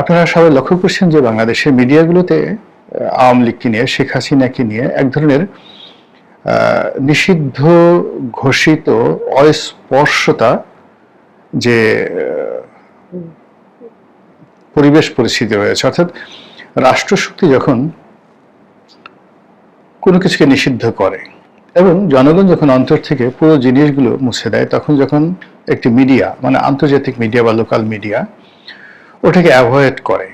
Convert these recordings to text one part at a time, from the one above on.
আপনারা সবাই লক্ষ্য করছেন যে বাংলাদেশের মিডিয়াগুলোতে আওয়ামী লীগকে নিয়ে, শেখ হাসিনাকে নিয়ে এক ধরনের নিষিদ্ধ ঘোষিত অস্পর্শতা যে পরিবেশ পরিস্থিতি রয়েছে। অর্থাৎ রাষ্ট্রশক্তি যখন কোনো কিছুকে নিষিদ্ধ করে এবং জনগণ যখন অন্তর থেকে পুরো জিনিসগুলো মুছে দেয়, তখন যখন একটি মিডিয়া মানে আন্তর্জাতিক মিডিয়া বা লোকাল মিডিয়া ওটাকে অ্যাভয়েড করে,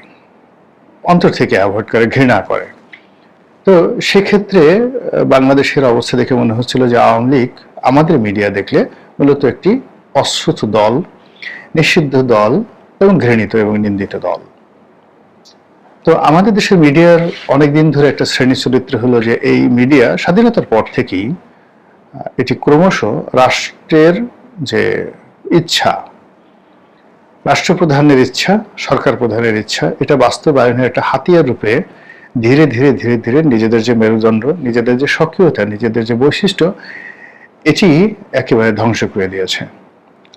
অন্তর থেকে অ্যাভয়েড করে, ঘৃণা করে। তো সেক্ষেত্রে বাংলাদেশের অবস্থা দেখে মনে হচ্ছিল যে আওয়ামী লীগ আমাদের মিডিয়া দেখলে মূলত একটি অশ্রুত দল, নিষিদ্ধ দল এবং ঘৃণিত এবং নিন্দিত দল। তো আমাদের দেশের মিডিয়ার অনেক দিন ধরে একটা শ্রেণি চরিত্র হলো যে এই মিডিয়া স্বাধীনতার পর থেকেই এটি ক্রমশ রাষ্ট্রের যে ইচ্ছা রাষ্ট্রপ্রধানের ইচ্ছা, সরকার প্রধানের ইচ্ছা, এটা বাস্তবায়নের একটা হাতিয়ার রূপে ধীরে ধীরে ধীরে ধীরে নিজেদের যে মেরুদণ্ড, নিজেদের যে সক্রিয়তা নিজেদের যে বৈশিষ্ট্য, এটি একেবারে ধ্বংস করে দিয়েছে।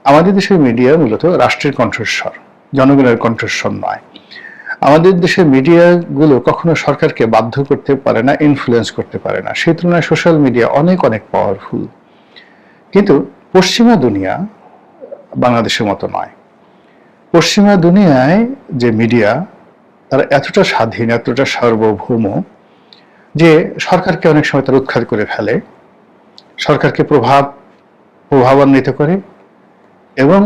আমাদের দেশের মিডিয়া মূলত রাষ্ট্রের কণ্ঠস্বর, জনগণের কণ্ঠস্বর নয়। আমাদের দেশের মিডিয়াগুলো কখনো সরকারকে বাধ্য করতে পারে না ইনফ্লুয়েন্স করতে পারে না। সেই তুলনায় সোশ্যাল মিডিয়া অনেক অনেক পাওয়ারফুল কিন্তু পশ্চিমা দুনিয়া বাংলাদেশের মতো নয়। পশ্চিমা দুনিয়ায় যে মিডিয়া, তারা এতটা স্বাধীন, এতটা সার্বভৌম যে সরকারকে অনেক সময় তারা উৎখাত করে ফেলে। সরকারকে প্রভাব, প্রভাবান্বিত করে এবং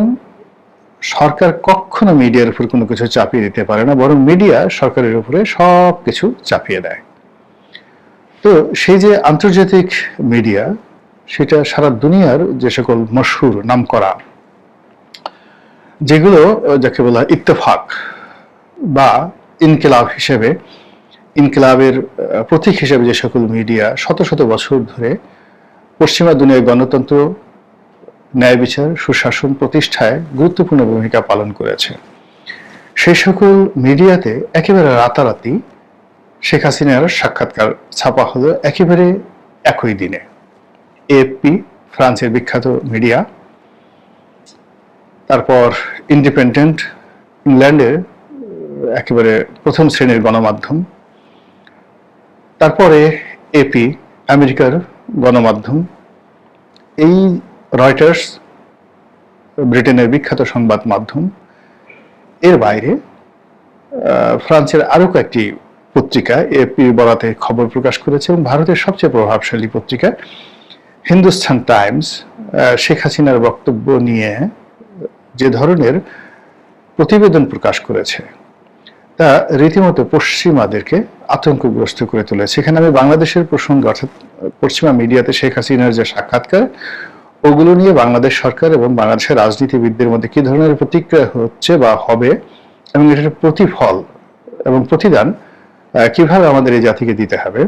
সরকার কখনো মিডিয়ার উপর কোনো কিছু চাপিয়ে দিতে পারে না, বরং মিডিয়া সরকারের উপরে সব কিছু চাপিয়ে দেয়। তো সেই যে আন্তর্জাতিক মিডিয়া, সেটা সারা দুনিয়ার যে সকল মশহুর নাম করা যেগুলো যাকে বলা হয় ইত্তেফাক বা ইনকিলাব হিসেবে, ইনকিলাবের প্রতীক হিসেবে যে সকল মিডিয়া শত শত বছর ধরে পশ্চিমা দুনিয়ার গণতন্ত্র, ন্যায় বিচার, সুশাসন প্রতিষ্ঠায় গুরুত্বপূর্ণ ভূমিকা পালন করেছে। সেই সকল মিডিয়াতে একেবারে রাতারাতি শেখ হাসিনার সাক্ষাৎকার ছাপা হলো একেবারে একই দিনে। এএফপি ফ্রান্সের বিখ্যাত মিডিয়া তারপর ইন্ডিপেন্ডেন্ট ইংল্যান্ডে একেবারে প্রথম শ্রেণির গণমাধ্যম। তারপরে এপি আমেরিকার গণমাধ্যম। এই রয়টার্স ব্রিটেনের বিখ্যাত সংবাদ মাধ্যম। এর বাইরে ফ্রান্সের আরও কয়েকটি পত্রিকা এপি বরাতে খবর প্রকাশ করেছে এবং ভারতের সবচেয়ে প্রভাবশালী পত্রিকা হিন্দুস্তান টাইমস। শেখ হাসিনার বক্তব্য নিয়ে যে ধরনের প্রতিবেদন প্রকাশ করেছে, তা রীতিমতো পশ্চিমাদেরকে আতঙ্কগ্রস্ত করে তুলেছে। সেখানে আমি বাংলাদেশের প্রসঙ্গ, অর্থাৎ, পশ্চিমা মিডিয়াতে শেখ হাসিনার যে সাক্ষাৎকার, ওগুলো নিয়ে বাংলাদেশ সরকার এবং বাংলাদেশের রাজনীতিবিদদের মধ্যে কি ধরনের প্রতিক্রিয়া হচ্ছে বা হবে এবং এটার প্রতিফল এবং প্রতিদান কীভাবে আমাদের এই জাতিকে দিতে হবে,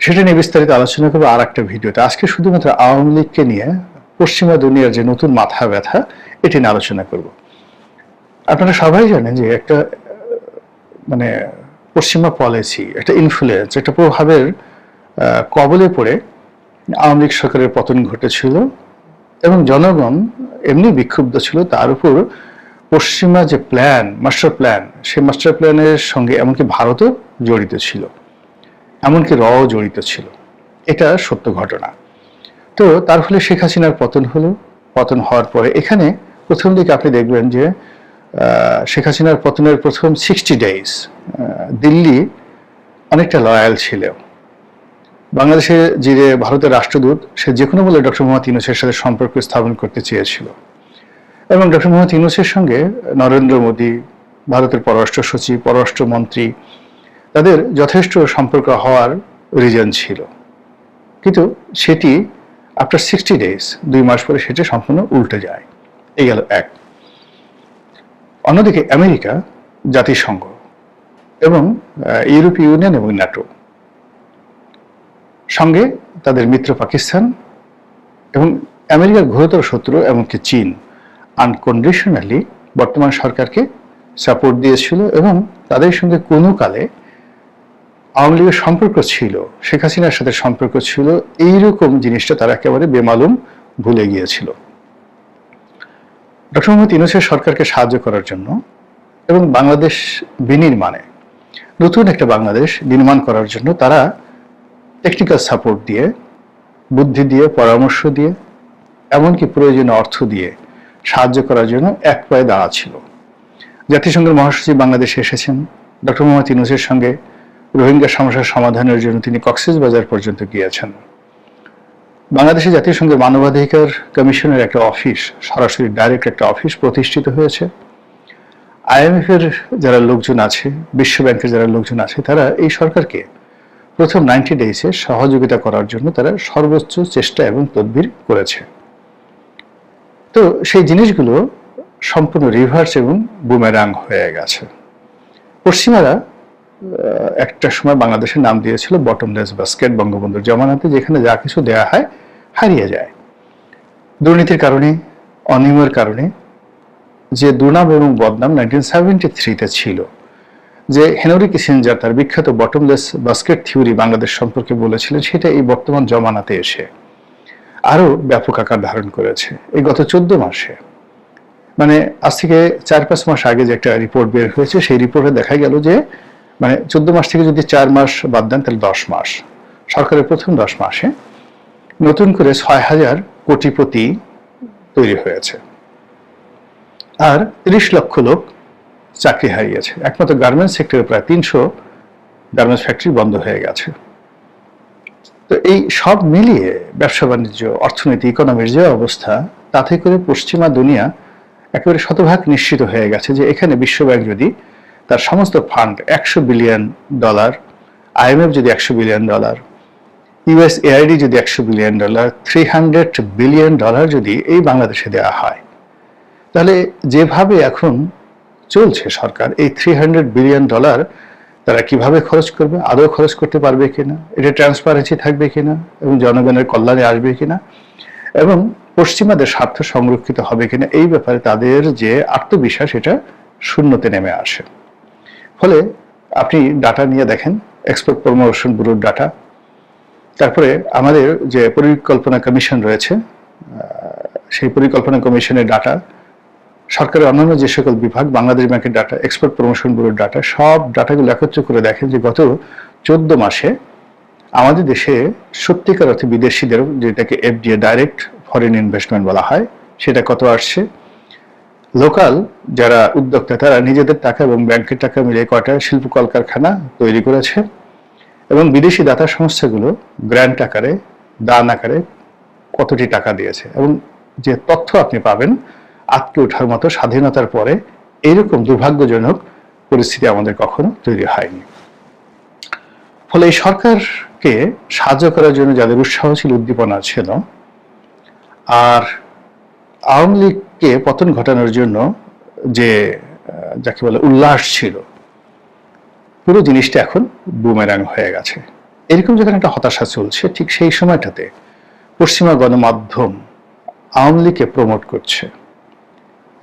সেটা নিয়ে বিস্তারিত আলোচনা করব আর একটা ভিডিওতে। আজকে শুধুমাত্র আওয়ামী লীগকে নিয়ে পশ্চিমা দুনিয়ার যে নতুন মাথা ব্যথা, এটি নিয়ে আলোচনা করব। আপনারা সবাই জানেন যে একটা মানে পশ্চিমা পলিসি একটা ইনফ্লুয়েন্স একটা প্রভাবের কবলে পড়ে আওয়ামী লীগ সরকারের পতন ঘটেছিল এবং জনগণ এমনি বিক্ষুব্ধ ছিল। তার উপর পশ্চিমা যে প্ল্যান মাস্টার প্ল্যান সেই মাস্টার প্ল্যানের সঙ্গে এমনকি ভারতও জড়িত ছিল। এমনকি রও জড়িত ছিল। এটা সত্য ঘটনা। তো তার ফলে শেখ হাসিনার পতন হলো। পতন হওয়ার পরে এখানে প্রথম দিকে আপনি দেখবেন যে শেখ হাসিনার পতনের প্রথম সিক্সটি ডেইজ দিল্লি অনেকটা লয়াল ছিল। বাংলাদেশে যে ভারতের রাষ্ট্রদূত, সে যে কোনো বলে ডক্টর মোহাম্মদ ইউনুসের সাথে সম্পর্ক স্থাপন করতে চেয়েছিল। এবং ডক্টর মোহাম্মদ ইউনুসের সঙ্গে নরেন্দ্র মোদী, ভারতের পররাষ্ট্র সচিব পররাষ্ট্রমন্ত্রী তাদের যথেষ্ট সম্পর্ক হওয়ার রিজন ছিল। কিন্তু সেটি আফটার সিক্সটি ডেজ দুই মাস পরে সেটি সম্পূর্ণ উল্টে যায়। এই গেল এক। অন্যদিকে আমেরিকা জাতিসংঘ এবং ইউরোপীয় ইউনিয়ন এবং ন্যাটো। সঙ্গে তাদের মিত্র পাকিস্তান এবং আমেরিকার ঘোরতর শত্রু এমনকি চীন আনকন্ডিশনালি বর্তমান সরকারকে সাপোর্ট দিয়েছিল এবং তাদের সঙ্গে কোনো কালে আওয়ামী লীগের সম্পর্ক ছিল, শেখ হাসিনার সাথে সম্পর্ক ছিল, এইরকম জিনিসটা তারা একেবারে বেমালুম ভুলে গিয়েছিল। ডক্টর মোহাম্মদ ইউনুসের সরকারকে সাহায্য করার জন্য এবং বাংলাদেশ বিনির্মাণে নতুন একটা বাংলাদেশ নির্মাণ করার জন্য তারা টেকনিক্যাল সাপোর্ট দিয়ে, বুদ্ধি দিয়ে, পরামর্শ দিয়ে, এমনকি প্রয়োজনীয় অর্থ দিয়ে সাহায্য করার জন্য এক পায়ে দাঁড়া ছিল জাতিসংঘের মহাসচিব বাংলাদেশে এসেছেন, ডক্টর মোহাম্মদ ইউনুসের সঙ্গে রোহিঙ্গা সমস্যার সমাধানের জন্য তিনি কক্সেস বাজার পর্যন্ত গিয়েছেন। বাংলাদেশে জাতিসংঘের মানবাধিকার কমিশনের একটা অফিস, সরাসরি ডাইরেক্ট একটা অফিস প্রতিষ্ঠিত হয়েছে। আইএমএফ এর যারা লোকজন আছে, বিশ্ব ব্যাংকের যারা লোকজন আছে, তারা এই সরকারকে প্রথম নাইনটি ডেইসে সহযোগিতা করার জন্য তারা সর্বোচ্চ চেষ্টা এবং তদবির করেছে। তো সেই জিনিসগুলো সম্পূর্ণ রিভার্স এবং বুমেরাং হয়ে গেছে। পশ্চিমারা একটা সময় বাংলাদেশের নাম দিয়েছিল বটমলেস বাস্কেট বঙ্গবন্ধুর জমানাতে, যেখানে যা কিছু দেয়া হয় হারিয়ে যায়। দুর্নীতির কারণে, অনিয়মের কারণে, যে দুর্নাম এবং বদনাম নাইনটিন সেভেন্টি থ্রিতে ছিল, যে হেনরি কিসেঞ্জার তার বিখ্যাত বটমলেস বাস্কেট থিওরি বাংলাদেশ সম্পর্কে বলেছিলেন, সেটা এই বর্তমান জমানাতে এসে আরও ব্যাপক আকার ধারণ করেছে এই গত চোদ্দ মাসে। মানে আজ থেকে চার পাঁচ মাস আগে যে একটা রিপোর্ট বের হয়েছে, সেই রিপোর্টে দেখা গেল যে মানে চোদ্দ মাস থেকে যদি চার মাস বাদ দেন, তাহলে দশ মাস। সরকারের প্রথম দশ মাসে নতুন করে ছয় হাজার কোটিপতি তৈরি হয়েছে। আর তিরিশ লক্ষ লোক চাকরি হারিয়েছে। একমাত্র গার্মেন্টস সেক্টরে প্রায় তিনশো গার্মেন্টস ফ্যাক্টরি বন্ধ হয়ে গেছে। তো এই সব মিলিয়ে ব্যবসা বাণিজ্য, অর্থনীতি ইকোনমির যে অবস্থা, তাতে করে পশ্চিমা দুনিয়া একেবারে শতভাগ নিশ্চিত হয়ে গেছে যে এখানে বিশ্বব্যাংক যদি তার সমস্ত ফান্ড একশো বিলিয়ন ডলার আইএমএফ যদি একশো বিলিয়ন ডলার ইউএস এআইডি যদি একশো billion dollar three hundred billion dollar যদি এই বাংলাদেশে দেওয়া হয়, তাহলে যেভাবে এখন চলছে সরকার, এই থ্রি হান্ড্রেড বিলিয়ন ডলার তারা কীভাবে খরচ করবে, আদৌ খরচ করতে পারবে কিনা, এটা ট্রান্সপারেন্সি থাকবে কিনা, এবং জনগণের কল্যাণে আসবে কিনা, এবং পশ্চিমাদের স্বার্থ সংরক্ষিত হবে কিনা, এই ব্যাপারে তাদের যে আত্মবিশ্বাস, এটা শূন্যতে নেমে আসে। ফলে আপনি ডাটা নিয়ে দেখেন এক্সপোর্ট প্রমোশন ব্যুরোর ডাটা তারপরে আমাদের যে পরিকল্পনা কমিশন রয়েছে সেই পরিকল্পনা কমিশনের ডাটা সরকারের অন্যান্য যে সকল বিভাগ, বাংলাদেশ ব্যাংকের ডাটা এক্সপোর্ট প্রমোশন ব্যুরোর ডাটা সব ডাটাগুলো একত্র করে দেখেন যে গত চোদ্দ মাসে আমাদের দেশে সত্যিকার অর্থে বিদেশিদের, যেটাকে এফডিএ ডাইরেক্ট ফরেন ইনভেস্টমেন্ট বলা হয়, সেটা কত আসছে? লোকাল যারা উদ্যোক্তা, তারা নিজেদের টাকা এবং ব্যাংকের টাকা মিলে কয়টা শিল্প কলকারখানা তৈরি করেছে এবং বিদেশি দাতা সংস্থাগুলো গ্র্যান্ট আকারে, দান আকারে কতটি টাকা দিয়েছে এবং যে তথ্য আপনি পাবেন আটকে ওঠার মতো স্বাধীনতার পরে এইরকম দুর্ভাগ্যজনক পরিস্থিতি আমাদের কখনো তৈরি হয়নি। ফলে এই সরকারকে সাহায্য করার জন্য যাদের উৎসাহ ছিল উদ্দীপনা ছিল, আর আওয়ামী লীগকে পতন ঘটানোর জন্য যে যাকে বলে উল্লাস ছিল, পুরো জিনিসটা এখন বুমেরাং হয়ে গেছে। এরকম যখন একটা হতাশা চলছে, ঠিক সেই সময়টাতে পশ্চিমা গণমাধ্যম আওয়ামী লীগকে প্রমোট করছে।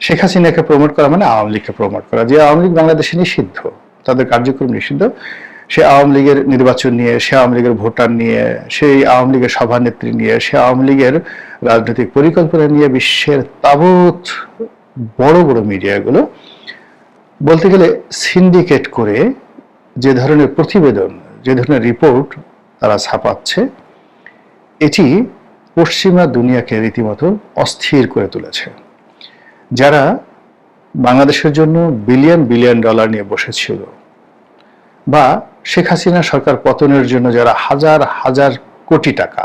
শেখ হাসিনাকে প্রমোট করা মানে আওয়ামী লীগকে প্রমোট করা, যে আওয়ামী লীগ বাংলাদেশে নিষিদ্ধ, তাদের কার্যক্রম নিষিদ্ধ। সে আওয়ামী লীগের নির্বাচন নিয়ে, সে আওয়ামী লীগের ভোটার নিয়ে, সেই আওয়ামী লীগের সভানেত্রী নিয়ে, সে আওয়ামী লীগের রাজনৈতিক পরিকল্পনা নিয়ে বিশ্বের তাবৎ বড় বড় মিডিয়াগুলো বলতে গেলে সিন্ডিকেট করে যে ধরনের প্রতিবেদন, যে ধরনের রিপোর্ট তারা ছাপাচ্ছে, এটি পশ্চিমা দুনিয়াকে রীতিমতো অস্থির করে তুলেছে। যারা বাংলাদেশের জন্য বিলিয়ন বিলিয়ন ডলার নিয়ে বসেছিল বা শেখ হাসিনা সরকার পতনের জন্য যারা হাজার হাজার কোটি টাকা,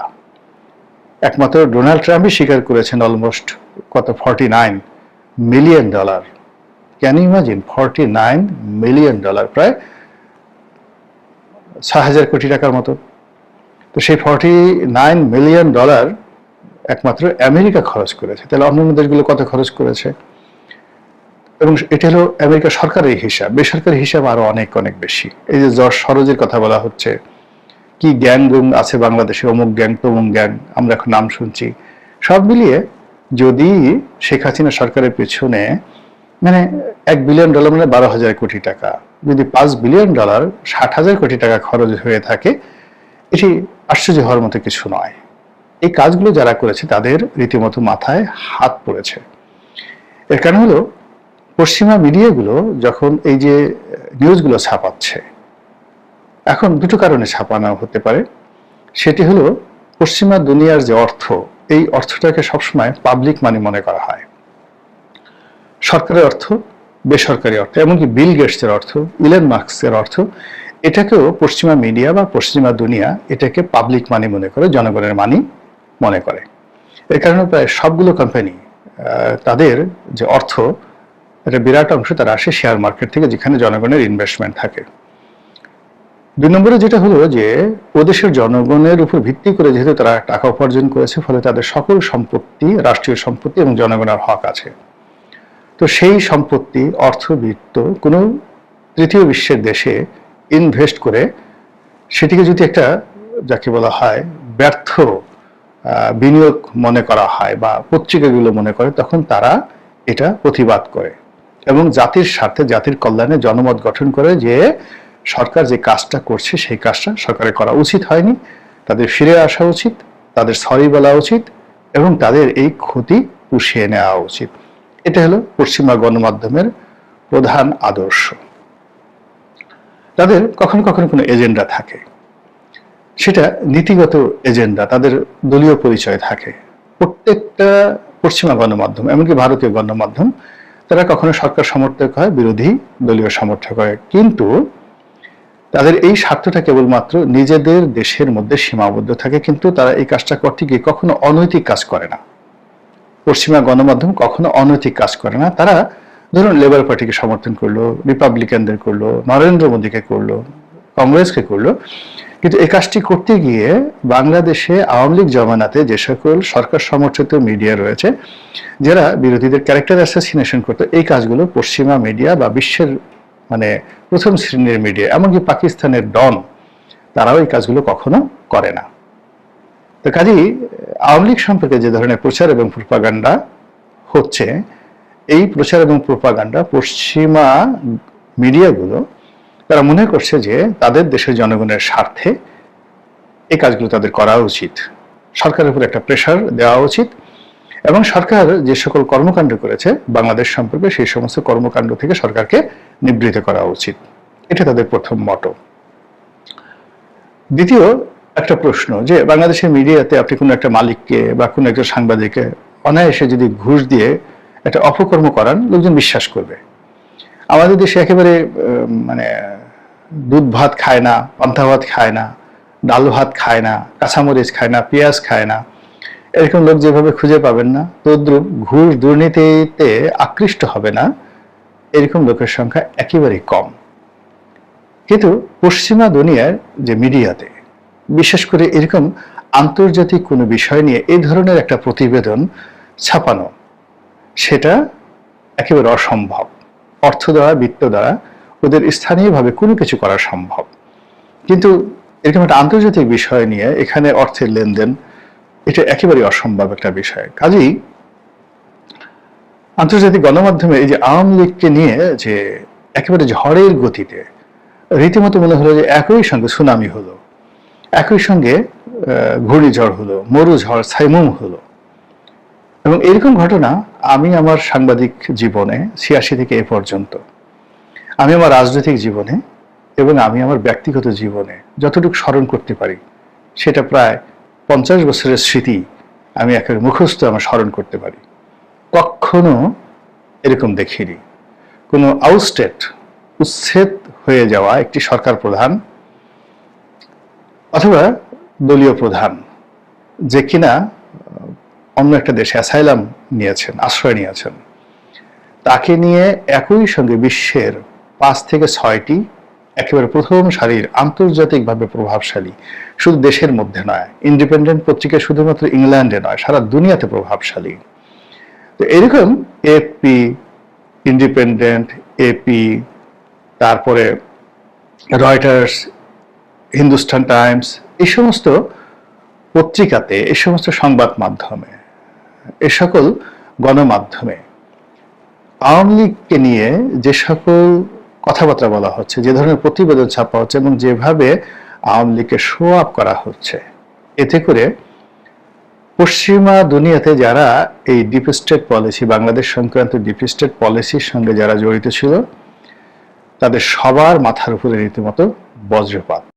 একমাত্র ডোনাল্ড ট্রাম্পই স্বীকার করেছেন অলমোস্ট কত forty nine million dollar can imagine forty nine million dollar প্রায় ছ হাজার কোটি টাকার মতো। তো সেই ফর্টি নাইন মিলিয়ন ডলার একমাত্র আমেরিকা খরচ করেছে। তাহলে অন্যান্য দেশগুলো কত খরচ করেছে? এবং এটা হলো আমেরিকা সরকারের হিসাব। বেসরকারি হিসাব আরও অনেক অনেক বেশি। এই যে যশ সরোজের কথা বলা হচ্ছে, কি গ্যাং গুং আছে বাংলাদেশে, অমুক গ্যাং তমুক গ্যাং আমরা এখন নাম শুনছি। সব মিলিয়ে যদি শেখ হাসিনা সরকারের পেছনে মানে এক বিলিয়ন ডলার মানে বারো হাজার কোটি টাকা, যদি পাঁচ বিলিয়ন ডলার ষাট হাজার কোটি টাকা খরচ হয়ে থাকে, এটি আশ্চর্য হওয়ার মতো কিছু নয়। এই কাজগুলো যারা করেছে, তাদের রীতিমতো মাথায় হাত পড়েছে। এর কারণ হলো পশ্চিমা মিডিয়াগুলো যখন এই যে নিউজগুলো ছাপাচ্ছে, এখন দুটো কারণে ছাপানো হতে পারে। সেটি হলো, পশ্চিমা দুনিয়ার যে অর্থ, এই অর্থটাকে সবসময় পাবলিক মানি মনে করা হয়। সরকারের অর্থ, বেসরকারি অর্থ, এমনকি বিল গেটসের অর্থ ইলেন মার্কসের অর্থ, এটাকেও পশ্চিমা মিডিয়া বা পশ্চিমা দুনিয়া এটাকে পাবলিক মানি মনে করে, জনগণের মানি মনে করে। এর কারণে প্রায় সবগুলো কোম্পানি তাদের যে অর্থ এটা বিরাট অংশ তারা আসে শেয়ার মার্কেট থেকে, যেখানে জনগণের ইনভেস্টমেন্ট থাকে। দুই নম্বরে যেটা হলো যে, ও দেশের জনগণের উপর ভিত্তি করে যেহেতু তারা টাকা উপার্জন করেছে, ফলে তাদের সকল সম্পত্তি, রাষ্ট্রীয় সম্পত্তি এবং জনগণের হক আছে। তো সেই সম্পত্তি অর্থবিত্ত কোনো তৃতীয় বিশ্বের দেশে ইনভেস্ট করে সেটিকে যদি একটা যাকে বলা হয় ব্যর্থ বিনিয়োগ মনে করা হয় বা পত্রিকাগুলো মনে করে, তখন তারা এটা প্রতিবাদ করে। এবং জাতির স্বার্থে, জাতির কল্যাণে জনমত গঠন করে যে সরকার যে কাজটা করছে, সেই কাজটা সরকারের করা উচিত হয়নি। তাদের ফিরে আসা উচিত, তাদের সরি বলা উচিত এবং তাদের এই ক্ষতি পুষিয়ে নেওয়া উচিত। এটা হলো পশ্চিমা গণমাধ্যমের প্রধান আদর্শ। তাদের কখনো কখনো কোনো এজেন্ডা থাকে। সেটা নীতিগত এজেন্ডা, তাদের দলীয় পরিচয় থাকে। প্রত্যেকটা পশ্চিমা গণমাধ্যম, এমনকি ভারতীয় গণমাধ্যম তারা কখনো সরকার সমর্থক হয়, বিরোধী দলীয় সমর্থক হয়। কিন্তু তাদের এই স্বার্থটা কেবলমাত্র নিজেদের দেশের মধ্যে সীমাবদ্ধ থাকে, কিন্তু তারা এই কাজটা করতে গিয়ে কখনো অনৈতিক কাজ করে না। পশ্চিমা গণমাধ্যম কখনো অনৈতিক কাজ করে না। তারা ধরুন লেবার পার্টিকে সমর্থন করল রিপাবলিকানদের করল, নরেন্দ্র মোদীকে করল, কংগ্রেসকে করল। কিন্তু এই কাজটি করতে গিয়ে বাংলাদেশে আওয়ামী লীগ জমানাতে যে সকল সরকার সমর্থিত মিডিয়া রয়েছে, যারা বিরোধীদের ক্যারেক্টার অ্যাসাসিনেশন করতো, এই কাজগুলো পশ্চিমা মিডিয়া বা বিশ্বের মানে প্রথম শ্রেণির মিডিয়া এমনকি পাকিস্তানের ডন, তারাও এই কাজগুলো কখনো করে না। তো কাজেই, আওয়ামী লীগ সম্পর্কে যে ধরনের প্রচার এবং প্রোপাগান্ডা হচ্ছে, এই প্রচার এবং প্রোপাগান্ডা পশ্চিমা মিডিয়াগুলো তারা মনে করছে যে তাদের দেশের জনগণের স্বার্থে এই কাজগুলো তাদের করা উচিত। সরকারের উপর একটা প্রেশার দেওয়া উচিত এবং সরকার যে সকল কর্মকাণ্ড করেছে বাংলাদেশ সম্পর্কে সেই সমস্ত কর্মকাণ্ড থেকে সরকারকে নিবৃত করা উচিত। এটা তাদের প্রথম মটো দ্বিতীয় একটা প্রশ্ন যে বাংলাদেশের মিডিয়াতে আপনি কোনো একটা মালিককে বা কোনো একটা সাংবাদিককে অনায়াসে যদি ঘুষ দিয়ে একটা অপকর্ম করান, লোকজন বিশ্বাস করবে। আমাদের দেশে একেবারে মানে দুধ ভাত খায় না পান্থা ভাত খায় না, ডাল ভাত খায় না, কাঁচামরিচ খায় না, পেঁয়াজ খায় না। এরকম লোক যেভাবে খুঁজে পাবেন না, তদ্রুপ ঘুষ দুর্নীতিতে আকৃষ্ট হবে না। এরকম লোকের সংখ্যা একেবারেই কম। কিন্তু পশ্চিমা দুনিয়ার যে মিডিয়াতে, বিশেষ করে এরকম আন্তর্জাতিক কোনো বিষয় নিয়ে এই ধরনের একটা প্রতিবেদন ছাপানো, সেটা একেবারে অসম্ভব। অর্থ দ্বারা, বৃত্ত দ্বারা ওদের স্থানীয়ভাবে কোনো কিছু করা সম্ভব। কিন্তু এরকম একটা আন্তর্জাতিক বিষয় নিয়ে এখানে অর্থের লেনদেন, এটা একেবারে অসম্ভব একটা বিষয়। কাজেই আন্তর্জাতিক গণমাধ্যমে এই যে আওয়ামী লীগকে নিয়ে যে একেবারে ঝড়ের গতিতে রীতিমতো মনে হলো যে একই সঙ্গে সুনামি হলো, একই সঙ্গে ঘূর্ণিঝড় হলো মরুঝড় সাইমুম হলো। এবং এরকম ঘটনা আমি আমার সাংবাদিক জীবনে ছিয়াশি থেকে এ পর্যন্ত আমি আমার রাজনৈতিক জীবনে এবং আমি আমার ব্যক্তিগত জীবনে যতটুকু স্মরণ করতে পারি, সেটা প্রায় পঞ্চাশ বছরের স্মৃতি আমি একেবারে মুখস্থ আমার স্মরণ করতে পারি। কখনো এরকম দেখিনি। কোনো আউটস্টেট উচ্ছেদ হয়ে যাওয়া একটি সরকার প্রধান অথবা দলীয় প্রধান যে কিনা অন্য একটা দেশে অ্যাসাইলাম নিয়েছেন, আশ্রয় নিয়েছেন। তাকে নিয়ে একই সঙ্গে বিশ্বের পাঁচ থেকে ছয়টি একেবারে প্রথম সারির আন্তর্জাতিকভাবে প্রভাবশালী। শুধু দেশের মধ্যে নয়, ইন্ডিপেন্ডেন্ট পত্রিকা শুধুমাত্র ইংল্যান্ডে নয়, সারা দুনিয়াতে প্রভাবশালী। তো এরকম এপি ইন্ডিপেন্ডেন্ট এপি তারপরে রয়টার্স হিন্দুস্তান টাইমস এই সমস্ত পত্রিকাতে এই সমস্ত সংবাদ মাধ্যমে, এ সকল গণমাধ্যমে, আওয়ামী লীগকে নিয়ে যে সকল কথাবার্তা বলা হচ্ছে, যে ধরনের প্রতিবেদন ছাপা হচ্ছে এবং যেভাবে আওয়ামী লীগকে শো আপ করা হচ্ছে। এতে করে পশ্চিমা দুনিয়াতে যারা এই ডিপ স্টেট পলিসি বাংলাদেশ সংক্রান্ত ডিপ স্টেট পলিসির সঙ্গে যারা জড়িত ছিল, তাদের সবার মাথার উপরে রীতিমতো বজ্রপাত।